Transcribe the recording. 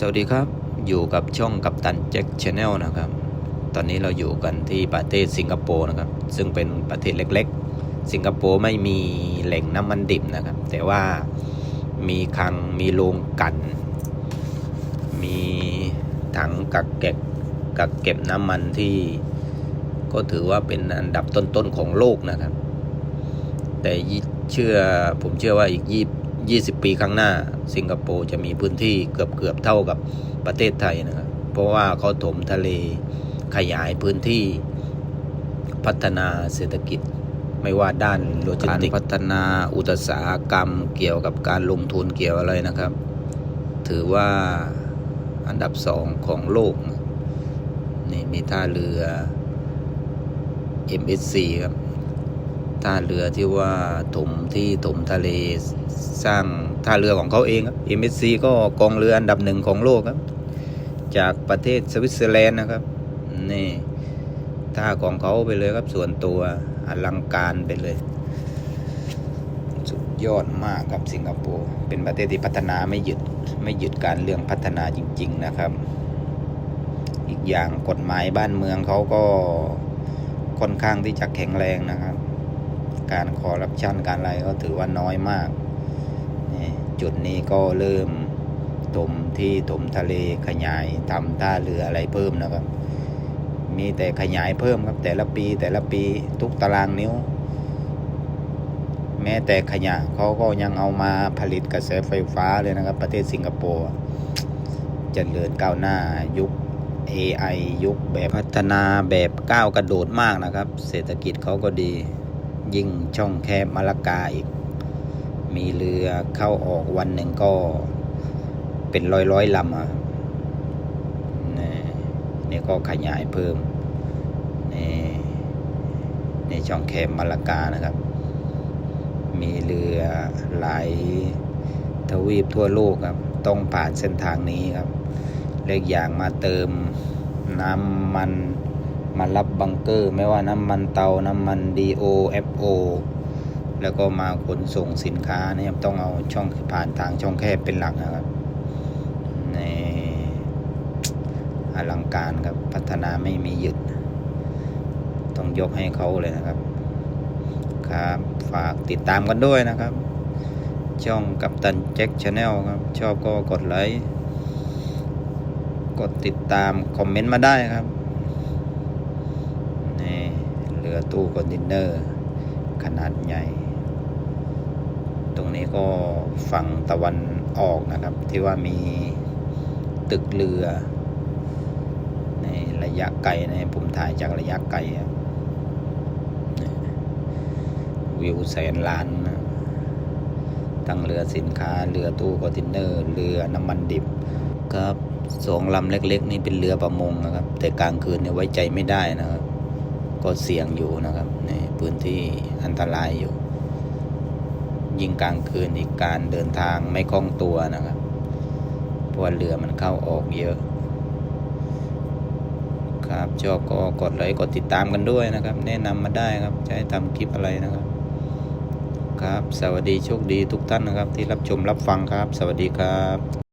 สวัสดีครับอยู่กับช่องกัปตันแจ็คชาแนลนะครับ ตอนนี้เราอยู่กันที่ประเทศสิงคโปร์นะครับ ซึ่งเป็นประเทศเล็กๆ สิงคโปร์ไม่มีแหล่งน้ำมันดิบนะครับ แต่ว่ามีคลังมีโรงกลัน มีถังกักเก็บกักเก็บน้ำมันที่ก็ถือว่าเป็นอันดับต้นๆของโลกนะครับ แต่เชื่อผมเชื่อว่าอีกยี่ ยี่สิบปีข้างหน้า สิงคโปร์จะมีพื้นที่เกือบเกือบเท่ากับประเทศไทยนะครับเพราะว่าเขาถมทะเลขยายพื้นที่พัฒนาเศรษฐกิจไม่ว่าด้านโลจิสติกพัฒนาอุตสาหกรรมเกี่ยวกับการลงทุนเกี่ยวอะไรนะครับ ถือว่าอันดับสองของโลกนี่มีท่าเรือ MSC ครับท่าเรือที่ว่าถมที่ถมทะเล สร้างท่าเรือของเขาเองครับ MSC ก็กองเรืออันดับหนึ่งของโลกครับ จากประเทศสวิตเซอร์แลนด์นะครับนี่ท่าของเขาไปเลยครับส่วนตัวอลังการไปเลย สุดยอดมากครับสิงคโปร์เป็นประเทศที่พัฒนาไม่หยุดไม่หยุดการเรื่องพัฒนาจริง ๆนะครับ อีกอย่างกฎหมายบ้านเมืองเขาก็ค่อนข้างที่จะแข็งแรงนะครับ การคอร์รัปชันการอะไรก็ถือว่าน้อยมาก จุดนี้ก็เริ่มถมที่ถมทะเลขยายทำท่าเรืออะไรเพิ่มนะครับ มีแต่ขยายเพิ่มครับแต่ละปีแต่ละปีทุกตารางนิ้ว แม้แต่ขยะเขาก็ยังเอามาผลิตกระแสไฟฟ้าเลยนะครับ ประเทศสิงคโปร์เจริญก้าวหน้ายุค AI ยุคแบบพัฒนาแบบก้าวกระโดดมากนะครับ เศรษฐกิจเขาก็ดี ยิ่งช่องแคบมาลากาอีก มีเรือเข้าออกวันหนึ่งก็เป็นร้อยร้อยลำอะนี่นี่ก็ขยายเพิ่มนี่ในช่องแคบมาลากานะครับ มีเรือหลายทวีปทั่วโลกครับ ต้องผ่านเส้นทางนี้ครับเล็กอย่างมาเติมน้ำมันมารับบังเกอร์ ไม่ว่าน้ำมันเตา น้ำมัน DO FO แล้วก็มาขนส่งสินค้าเนี่ยต้องเอาช่องผ่านทางช่องแคบเป็นหลักนะครับในอลังการครับพัฒนาไม่มีหยุด ต้องยกให้เขาเลยนะครับครับฝากติดตามกันด้วยนะครับ ช่องกัปตันแจ็คชาแนลครับ ชอบก็กดไลค์กดติดตาม คอมเมนต์มาได้ครับนี่เรือตู้คอนเทนเนอร์ ขนาดใหญ่ ตรงนี้ก็ฝั่งตะวันออกนะครับ ที่ว่ามีตึกเรือ ในระยะไกลนะผมถ่ายจากระยะไกลวิวแสนล้านนะทั้งเรือสินค้าเรือตู้คอนเทนเนอร์เรือน้ำมันดิบครับสองลำเล็ก ๆ นี่เป็นเรือประมงนะครับ แต่กลางคืนเนี่ยไว้ใจไม่ได้นะครับ ก็เสี่ยงอยู่นะครับในพื้นที่อันตรายอยู่ ยิ่งกลางคืนอีกการเดินทางไม่คล่องตัวนะครับเพราะว่าเรือมันเข้าออกเยอะ ครับชอบก็กดไลค์กดติดตามกันด้วยนะครับ แนะนำมาได้ครับจะให้ทำคลิปอะไรนะครับ ครับ สวัสดีโชคดีทุกท่านนะครับ ที่รับชมรับฟังครับ สวัสดีครับ